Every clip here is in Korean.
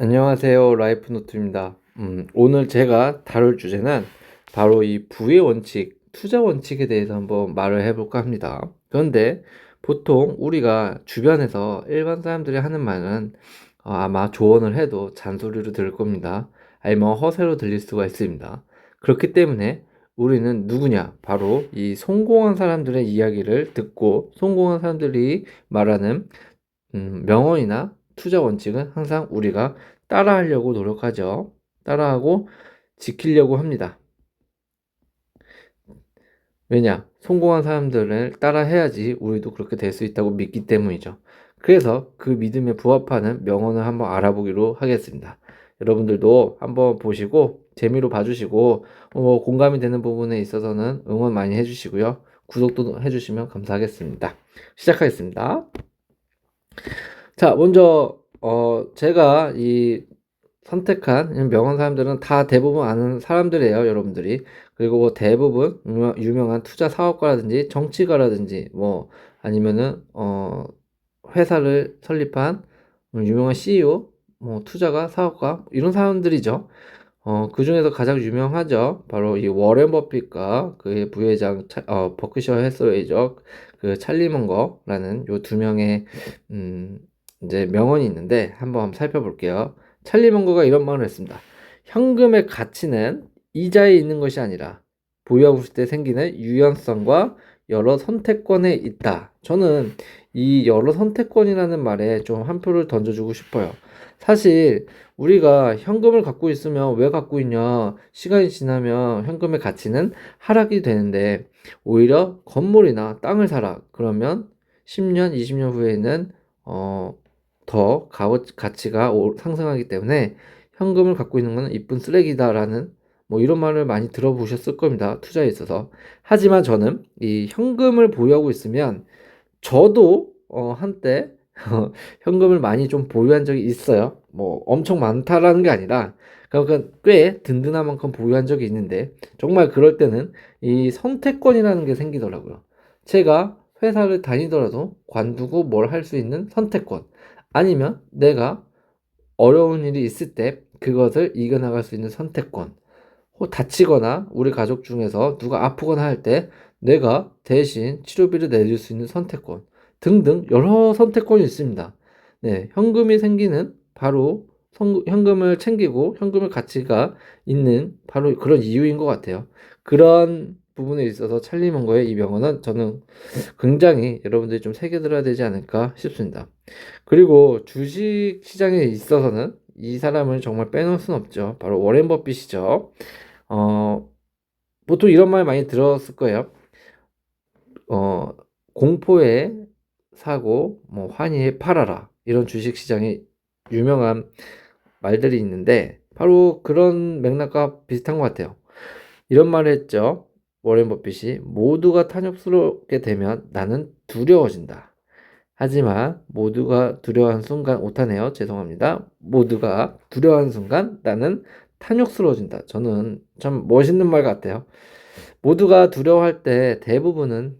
안녕하세요. 라이프노트입니다. 음, 오늘 제가 다룰 주제는 바로 이 부의 원칙, 투자 원칙에 대해서 한번 말을 해볼까 합니다. 그런데 보통 우리가 주변에서 일반 사람들이 하는 말은 어, 아마 조언을 해도 잔소리로 들을 겁니다. 아니면 허세로 들릴 수가 있습니다. 그렇기 때문에 우리는 누구냐? 바로 이 성공한 사람들의 이야기를 듣고 성공한 사람들이 말하는 음, 명언이나 투자 원칙은 항상 우리가 따라하려고 노력하죠. 따라하고 지키려고 합니다. 왜냐? 성공한 사람들을 따라해야지 우리도 그렇게 될 수 있다고 믿기 때문이죠. 그래서 그 믿음에 부합하는 명언을 한번 알아보기로 하겠습니다. 여러분들도 한번 보시고 재미로 봐주시고 어, 공감이 되는 부분에 있어서는 응원 많이 해주시고요. 구독도 해주시면 감사하겠습니다. 시작하겠습니다. 자, 먼저 어 제가 이 선택한 명언 사람들은 다 대부분 아는 사람들이에요, 여러분들이. 그리고 뭐 대부분 유명한 투자 사업가라든지 정치가라든지 뭐 아니면은 어 회사를 설립한 유명한 CEO, 뭐 투자가 사업가 이런 사람들이죠. 어, 그 중에서 가장 유명하죠. 바로 이 워렌 버핏과 그의 부회장 어, 버크셔 해서웨이저 그 찰리 먼거라는 요 두 명의 음 이제 명언이 있는데 한번 살펴볼게요. 찰리 먼거가 이런 말을 했습니다. 현금의 가치는 이자에 있는 것이 아니라 보유하고 있을 때 생기는 유연성과 여러 선택권에 있다. 저는 이 여러 선택권이라는 말에 좀 한 표를 던져주고 싶어요. 사실 우리가 현금을 갖고 있으면 왜 갖고 있냐? 시간이 지나면 현금의 가치는 하락이 되는데 오히려 건물이나 땅을 사라. 그러면 10년, 20년 후에는 어, 더 가치가 상승하기 때문에 현금을 갖고 있는 것은 이쁜 쓰레기다라는 뭐 이런 말을 많이 들어보셨을 겁니다. 투자에 있어서. 하지만 저는 이 현금을 보유하고 있으면 저도 어, 한때 현금을 많이 좀 보유한 적이 있어요. 뭐 엄청 많다라는 게 아니라 그러니까 꽤 든든한 만큼 보유한 적이 있는데 정말 그럴 때는 이 선택권이라는 게 생기더라고요. 제가 회사를 다니더라도 관두고 뭘 할 수 있는 선택권. 아니면 내가 어려운 일이 있을 때 그것을 이겨나갈 수 있는 선택권. 다치거나 우리 가족 중에서 누가 아프거나 할 때 내가 대신 치료비를 내줄 수 있는 선택권 등등 여러 선택권이 있습니다. 네, 현금이 생기는 바로 성, 현금을 챙기고 현금의 가치가 있는 바로 그런 이유인 것 같아요. 그런 부분에 있어서 찰리 먼거의 이 명언은 저는 굉장히 여러분들이 좀 새겨들어야 되지 않을까 싶습니다. 그리고 주식 시장에 있어서는 이 사람을 정말 빼놓을 수는 없죠. 바로 워렌 버핏이죠. 어, 보통 이런 말 많이 들었을 거예요. 어, 공포에 사고, 뭐, 환희에 팔아라. 이런 주식 시장에 유명한 말들이 있는데, 바로 그런 맥락과 비슷한 것 같아요. 이런 말을 했죠. 워렌 버핏이 모두가 탐욕스럽게 되면 나는 두려워진다. 하지만 모두가 두려워한 순간 오타네요. 죄송합니다. 모두가 두려워한 순간 나는 탐욕스러워진다. 저는 참 멋있는 말 같아요. 모두가 두려워할 때 대부분은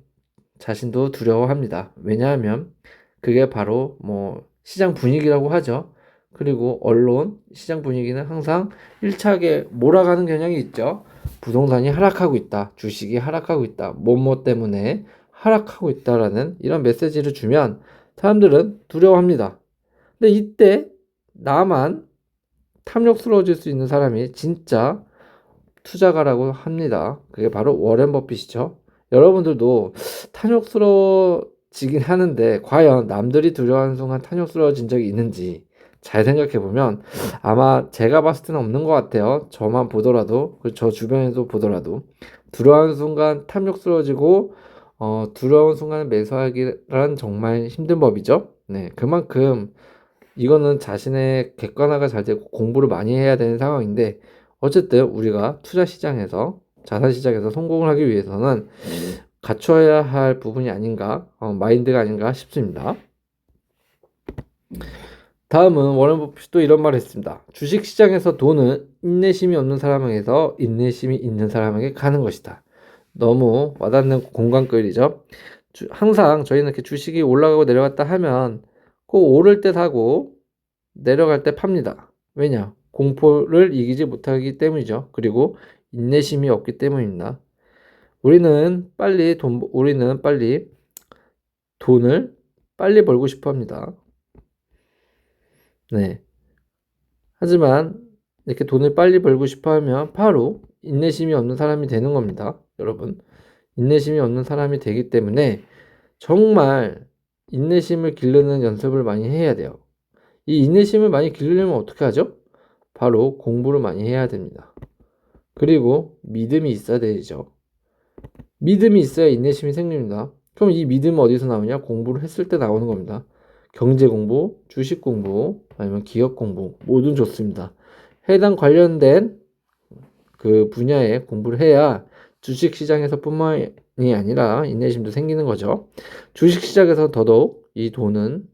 자신도 두려워합니다. 왜냐하면 그게 바로 뭐 시장 분위기라고 하죠. 그리고 언론, 시장 분위기는 항상 일차게 몰아가는 경향이 있죠. 부동산이 하락하고 있다. 주식이 하락하고 있다. 뭐뭐 때문에 하락하고 있다라는 이런 메시지를 주면 사람들은 두려워합니다. 근데 이때 나만 탐욕스러워질 수 있는 사람이 진짜 투자가라고 합니다. 그게 바로 워렌 버핏이죠. 여러분들도 탐욕스러워지긴 하는데 과연 남들이 두려워하는 순간 탐욕스러워진 적이 있는지 잘 생각해 보면 아마 제가 봤을 때는 없는 것 같아요. 저만 보더라도 저 주변에도 보더라도 두려워하는 순간 탐욕스러워지고 어, 두려운 순간에 매수하기란 정말 힘든 법이죠. 네, 그만큼 이거는 자신의 객관화가 잘 되고 공부를 많이 해야 되는 상황인데 어쨌든 우리가 투자 시장에서 자산 시장에서 성공을 하기 위해서는 갖춰야 할 부분이 아닌가, 어, 마인드가 아닌가 싶습니다. 다음은 워렌 버핏도 이런 말을 했습니다. 주식 시장에서 돈은 인내심이 없는 사람에게서 인내심이 있는 사람에게 가는 것이다. 너무 와닿는 공간글이죠. 항상 저희는 이렇게 주식이 올라가고 내려갔다 하면 꼭 오를 때 사고 내려갈 때 팝니다. 왜냐? 공포를 이기지 못하기 때문이죠. 그리고 인내심이 없기 때문입니다. 우리는 빨리 돈, 우리는 빨리 돈을 빨리 벌고 싶어 합니다. 네. 하지만 이렇게 돈을 빨리 벌고 싶어 하면 바로 인내심이 없는 사람이 되는 겁니다. 여러분. 인내심이 없는 사람이 되기 때문에 정말 인내심을 기르는 연습을 많이 해야 돼요. 이 인내심을 많이 기르려면 어떻게 하죠? 바로 공부를 많이 해야 됩니다. 그리고 믿음이 있어야 되죠. 믿음이 있어야 인내심이 생깁니다. 그럼 이 믿음은 어디서 나오냐? 공부를 했을 때 나오는 겁니다. 경제 공부, 주식 공부, 아니면 기업 공부, 모두 좋습니다. 해당 관련된 그 분야에 공부를 해야 주식 시장에서 뿐만이 아니라 인내심도 생기는 거죠. 주식 시장에서 더더욱 이 돈은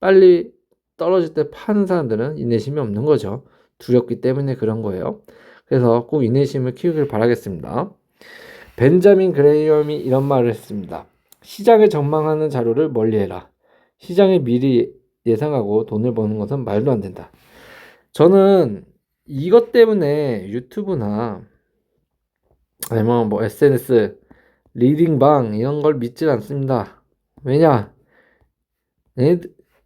빨리 떨어질 때 파는 사람들은 인내심이 없는 거죠. 두렵기 때문에 그런 거예요. 그래서 꼭 인내심을 키우길 바라겠습니다. 벤자민 그레이엄이 이런 말을 했습니다. 시장을 전망하는 자료를 멀리해라. 시장을 미리 예상하고 돈을 버는 것은 말도 안 된다. 저는 이것 때문에 유튜브나 아니면 뭐 SNS 리딩방 이런 걸 믿질 않습니다. 왜냐?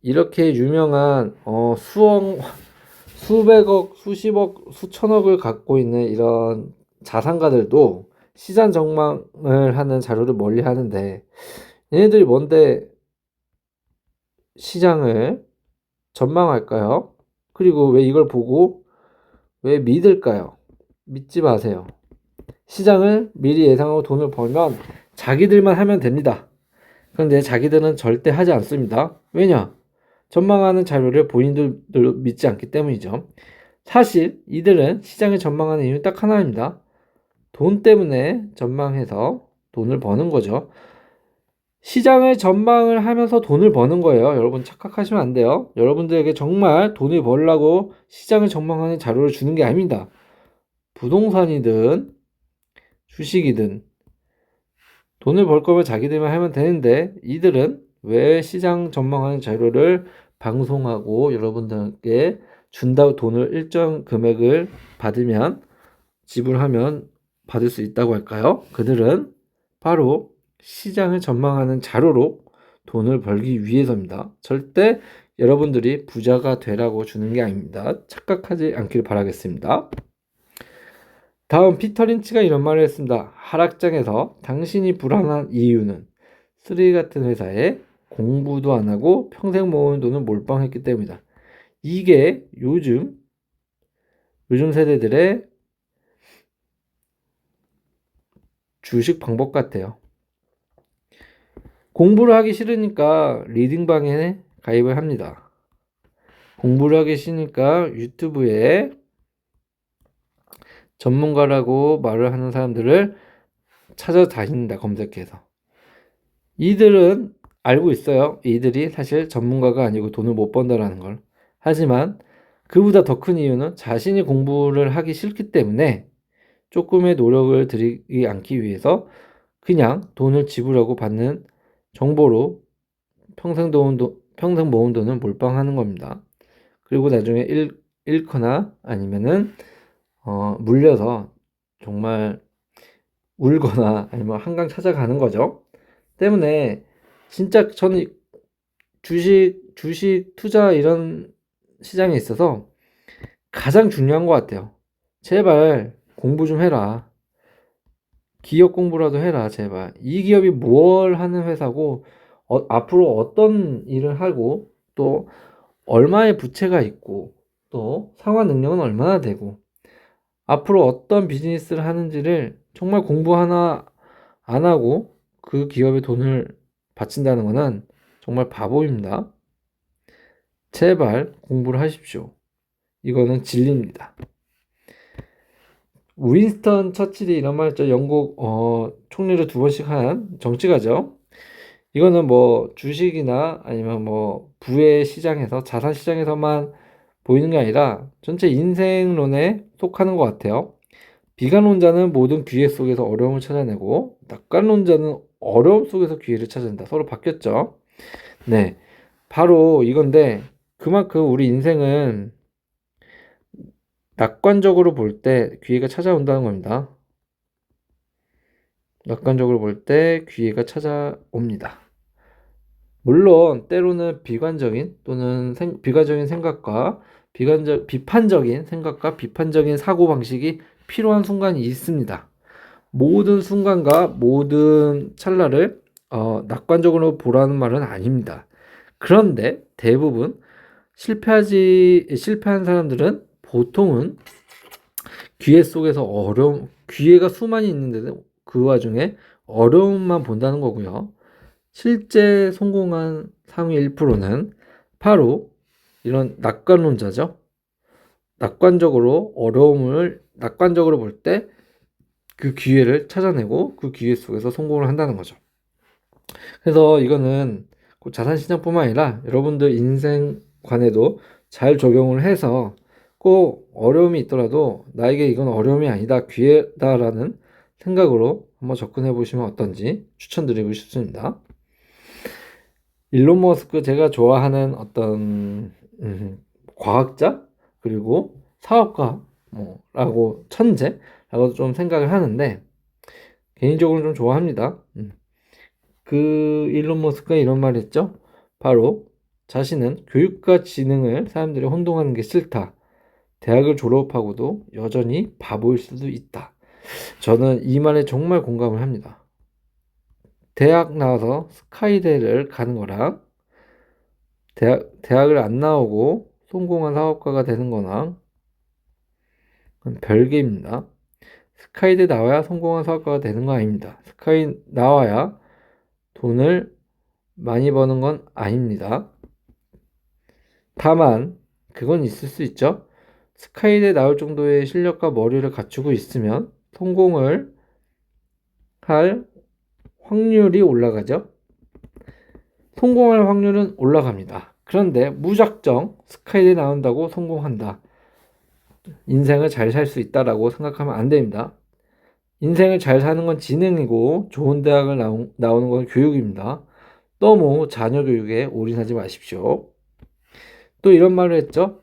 이렇게 유명한 어 수억 수백억, 수십억, 수천억을 갖고 있는 이런 자산가들도 시장 전망을 하는 자료를 멀리 하는데 얘네들이 뭔데 시장을 전망할까요? 그리고 왜 이걸 보고 왜 믿을까요? 믿지 마세요. 시장을 미리 예상하고 돈을 벌면 자기들만 하면 됩니다. 그런데 자기들은 절대 하지 않습니다. 왜냐? 전망하는 자료를 본인들도 믿지 않기 때문이죠. 사실 이들은 시장을 전망하는 이유는 딱 하나입니다. 돈 때문에 전망해서 돈을 버는 거죠. 시장을 전망을 하면서 돈을 버는 거예요. 여러분 착각하시면 안 돼요. 여러분들에게 정말 돈을 벌려고 시장을 전망하는 자료를 주는 게 아닙니다. 부동산이든 주식이든 돈을 벌 거면 자기들만 하면 되는데 이들은 왜 시장 전망하는 자료를 방송하고 여러분들께 준다고 돈을 일정 금액을 받으면 지불하면 받을 수 있다고 할까요? 그들은 바로 시장을 전망하는 자료로 돈을 벌기 위해서입니다. 절대 여러분들이 부자가 되라고 주는 게 아닙니다. 착각하지 않길 바라겠습니다. 다음 피터 린치가 이런 말을 했습니다. 하락장에서 당신이 불안한 이유는 쓰레기 같은 회사에 공부도 안 하고 평생 모은 돈을 몰빵했기 때문이다. 이게 요즘 요즘 세대들의 주식 방법 같아요. 공부를 하기 싫으니까 리딩방에 가입을 합니다. 공부를 하기 싫으니까 유튜브에 전문가라고 말을 하는 사람들을 찾아다닌다, 검색해서. 이들은 알고 있어요. 이들이 사실 전문가가 아니고 돈을 못 번다라는 걸. 하지만 그보다 더 큰 이유는 자신이 공부를 하기 싫기 때문에 조금의 노력을 들이지 않기 위해서 그냥 돈을 지불하고 받는 정보로 평생 모은 돈, 평생 모은 돈을 몰빵하는 겁니다. 그리고 나중에 잃, 잃거나 아니면은 어, 물려서 정말 울거나 아니면 한강 찾아가는 거죠. 때문에 진짜 저는 주식, 주식 투자 이런 시장에 있어서 가장 중요한 것 같아요. 제발 공부 좀 해라. 기업 공부라도 해라, 제발. 이 기업이 뭘 하는 회사고, 어, 앞으로 어떤 일을 하고, 또 얼마의 부채가 있고, 또 상환 능력은 얼마나 되고, 앞으로 어떤 비즈니스를 하는지를 정말 공부 하나 안 하고 그 기업에 돈을 바친다는 것은 정말 바보입니다. 제발 공부를 하십시오. 이거는 진리입니다. 윈스턴 처칠이 이런 말 했죠. 영국 어, 총리를 두 번씩 한 정치가죠. 이거는 뭐 주식이나 아니면 뭐 부의 시장에서 자산 시장에서만 보이는 게 아니라 전체 인생론에 속하는 것 같아요. 비관론자는 모든 기회 속에서 어려움을 찾아내고 낙관론자는 어려움 속에서 기회를 찾아낸다. 서로 바뀌었죠. 네. 바로 이건데 그만큼 우리 인생은 낙관적으로 볼 때 기회가 찾아온다는 겁니다. 낙관적으로 볼 때 기회가 찾아옵니다. 물론 때로는 비관적인 또는 생, 비관적인 생각과 비관적 비판적인 생각과 비판적인 사고 방식이 필요한 순간이 있습니다. 모든 순간과 모든 찰나를 어, 낙관적으로 보라는 말은 아닙니다. 그런데 대부분 실패하지 실패한 사람들은 보통은 기회 속에서 어려움 기회가 수많이 있는데도 그 와중에 어려움만 본다는 거고요. 실제 성공한 상위 1%는 바로 이런 낙관론자죠. 낙관적으로 어려움을 낙관적으로 볼 때 그 기회를 찾아내고 그 기회 속에서 성공을 한다는 거죠. 그래서 이거는 꼭 자산 시장뿐만 아니라 여러분들 인생관에도 잘 적용을 해서 꼭 어려움이 있더라도 나에게 이건 어려움이 아니다 기회다라는 생각으로 한번 접근해 보시면 어떤지 추천드리고 싶습니다. 일론 머스크 제가 좋아하는 어떤 음, 과학자 그리고 사업가 뭐라고 천재라고 좀 생각을 하는데 개인적으로 좀 좋아합니다. 음. 그 일론 머스크가 이런 말 했죠. 바로 자신은 교육과 지능을 사람들이 혼동하는 게 싫다. 대학을 졸업하고도 여전히 바보일 수도 있다. 저는 이 말에 정말 공감을 합니다. 대학 나와서 스카이대를 가는 거랑 대학, 대학을 안 나오고 성공한 사업가가 되는 거랑 별개입니다. 스카이대 나와야 성공한 사업가가 되는 거 아닙니다. 스카이 나와야 돈을 많이 버는 건 아닙니다. 다만 그건 있을 수 있죠. 스카이대 나올 정도의 실력과 머리를 갖추고 있으면 성공을 할 확률이 올라가죠. 성공할 확률은 올라갑니다. 그런데 무작정 스카이대 나온다고 성공한다. 인생을 잘 살 수 있다라고 생각하면 안 됩니다. 인생을 잘 사는 건 지능이고 좋은 대학을 나오, 나오는 건 교육입니다. 너무 자녀 교육에 올인하지 마십시오. 또 이런 말을 했죠.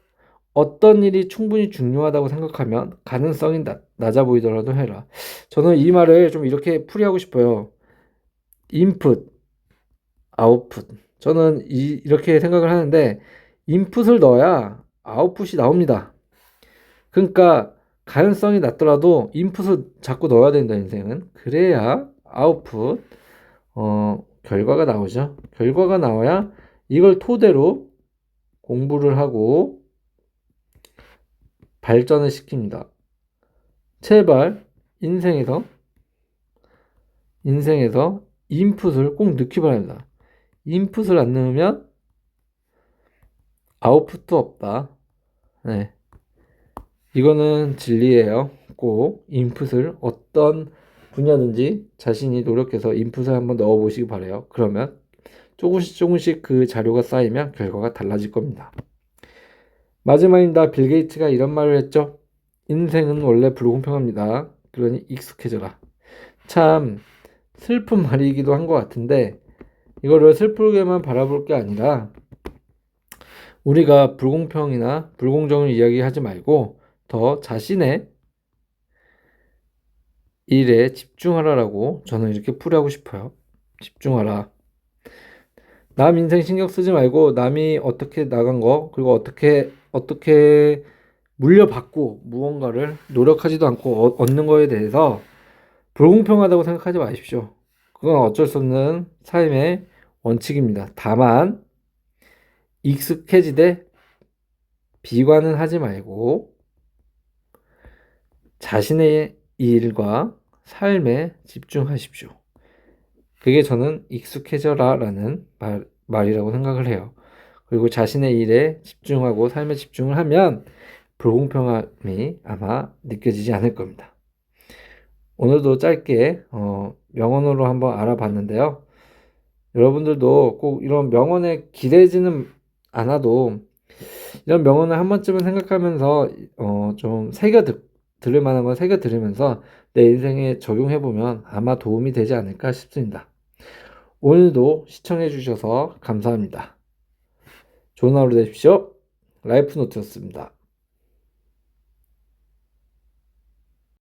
어떤 일이 충분히 중요하다고 생각하면 가능성이 낮, 낮아 보이더라도 해라. 저는 이 말을 좀 이렇게 풀이하고 싶어요. 인풋, 아웃풋. 저는 이, 이렇게 생각을 하는데 인풋을 넣어야 아웃풋이 나옵니다. 그러니까 가능성이 낮더라도 인풋을 자꾸 넣어야 된다 인생은 그래야 아웃풋 어 결과가 나오죠 결과가 나와야 이걸 토대로 공부를 하고 발전을 시킵니다 제발 인생에서 인생에서 인풋을 꼭 넣기 바랍니다 인풋을 안 넣으면 아웃풋도 없다 네. 이거는 진리예요. 꼭 인풋을 어떤 분야든지 자신이 노력해서 인풋을 한번 넣어 보시기 바래요. 그러면 조금씩 조금씩 그 자료가 쌓이면 결과가 달라질 겁니다. 마지막입니다. 빌 게이츠가 이런 말을 했죠. 인생은 원래 불공평합니다. 그러니 익숙해져라. 참 슬픈 말이기도 한 것 같은데 이거를 슬프게만 바라볼 게 아니라 우리가 불공평이나 불공정을 이야기하지 말고 더 자신의 일에 집중하라라고 저는 이렇게 풀이하고 싶어요. 집중하라. 남 인생 신경 쓰지 말고 남이 어떻게 나간 거 그리고 어떻게 어떻게 물려받고 무언가를 노력하지도 않고 어, 얻는 거에 대해서 불공평하다고 생각하지 마십시오. 그건 어쩔 수 없는 삶의 원칙입니다. 다만 익숙해지되 비관은 하지 말고 자신의 일과 삶에 집중하십시오. 그게 저는 익숙해져라 라는 말, 말이라고 생각을 해요. 그리고 자신의 일에 집중하고 삶에 집중을 하면 불공평함이 아마 느껴지지 않을 겁니다. 오늘도 짧게 어, 명언으로 한번 알아봤는데요. 여러분들도 꼭 이런 명언에 기대지는 않아도 이런 명언을 한 번쯤은 생각하면서 어, 좀 새겨 듣, 들을 만한 건 새겨 들으면서 내 인생에 적용해 보면 아마 도움이 되지 않을까 싶습니다. 오늘도 시청해 주셔서 감사합니다. 좋은 하루 되십시오. 라이프 노트였습니다.